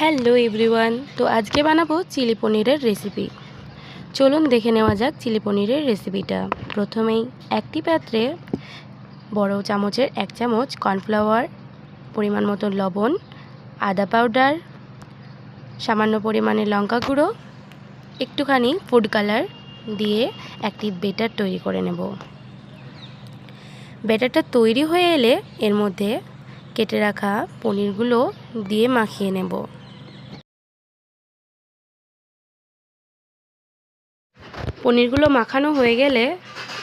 Hello everyone, তো আজকে বানাবো চিলি পনিরের রেসিপি। চলুন দেখে নেওয়া যাক চিলি পনিরের রেসিপিটা। প্রথমেই একটি পাত্রে বড় চামচের এক চামচ কর্নফ্লাওয়ার, পরিমাণ মতো লবণ, আদা পাউডার, সামান্য পরিমাণে লঙ্কা গুঁড়ো, একটুখানি ফুড কালার দিয়ে একটি বেটার তৈরি করে নেব। ব্যাটারটা তৈরি হয়ে এলে এর মধ্যে কেটে রাখা পনিরগুলো দিয়ে মাখিয়ে নেব। পনিরগুলো মাখানো হয়ে গেলে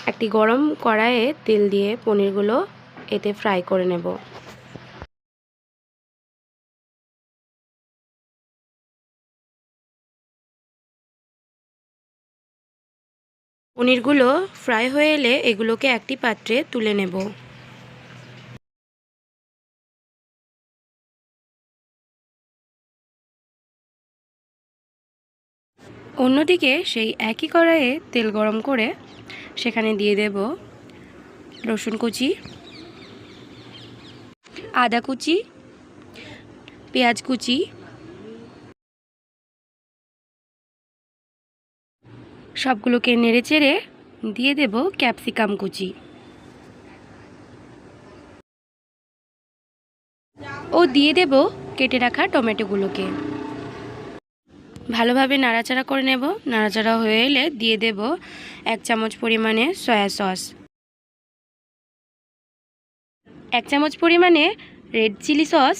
একটি গরম কড়াইয়ে তেল দিয়ে পনিরগুলো এতে ফ্রাই করে নেব। পনিরগুলো ফ্রাই হয়ে এলে এগুলোকে একটি পাত্রে তুলে নেব। অন্যদিকে সেই একই কড়াইয়ে তেল গরম করে সেখানে দিয়ে দেব রসুন কুচি, আদা কুচি, পেঁয়াজ কুচি, সবগুলোকে নেড়ে চেড়ে দিয়ে দেব ক্যাপসিকাম কুচি। ও দিয়ে দেব কেটে রাখা টমেটোগুলোকে। ভালোভাবে নাড়াচাড়া করে নেব। নাড়াচাড়া হয়ে এলে দিয়ে দেব এক চামচ পরিমাণে সয়া সস। এক চামচ পরিমাণে রেড চিলি সস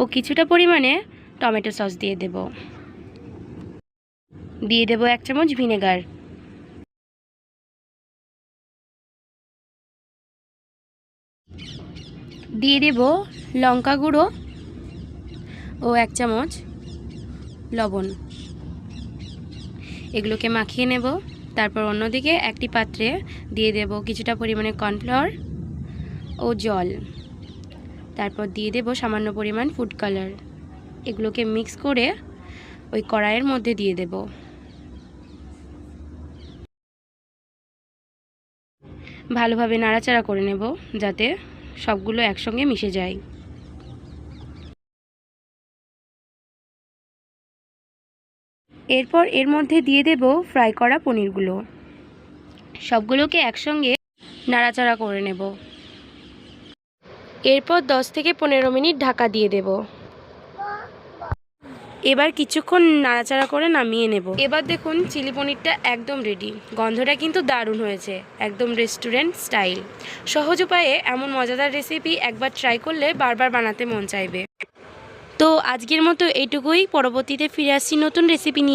ও কিছুটা পরিমাণে টমেটো সস দিয়ে দেব। দিয়ে দেব এক চামচ ভিনেগার। দিয়ে দেব লঙ্কা গুঁড়ো ও এক চামচ লবণ। এগুলোকে মাখিয়ে নেব, তারপর অন্যদিকে একটি পাত্রে দিয়ে দেব কিছুটা পরিমাণে কর্নফ্লাওয়ার ও জল। তারপর দিয়ে দেব সামান্য পরিমাণ ফুড কালার। এগুলোকে মিক্স করে ওই কড়াইয়ের মধ্যে দিয়ে দেব। ভালোভাবে নাড়াচাড়া করে নেব যাতে সবগুলো একসঙ্গে মিশে যায়। এরপর এর মধ্যে দিয়ে দেব ফ্রাই করা পনিরগুলো। সবগুলোকে একসঙ্গে নাড়াচাড়া করে নেব। এরপর 10 থেকে পনেরো মিনিট ঢাকা দিয়ে দেব। এবার কিছুক্ষণ নাড়াচাড়া করে নামিয়ে নেব। এবার দেখুন, চিলি পনিরটা একদম রেডি গন্ধটা কিন্তু দারুণ হয়েছে, একদম রেস্টুরেন্ট স্টাইল সহজ উপায়ে এমন মজাদার রেসিপি একবার ট্রাই করলে বারবার বানাতে মন চাইবে। তো আজকের মতো এইটুকুই। পরবর্তীতে ফিরে আসছি নতুন রেসিপি নিয়ে।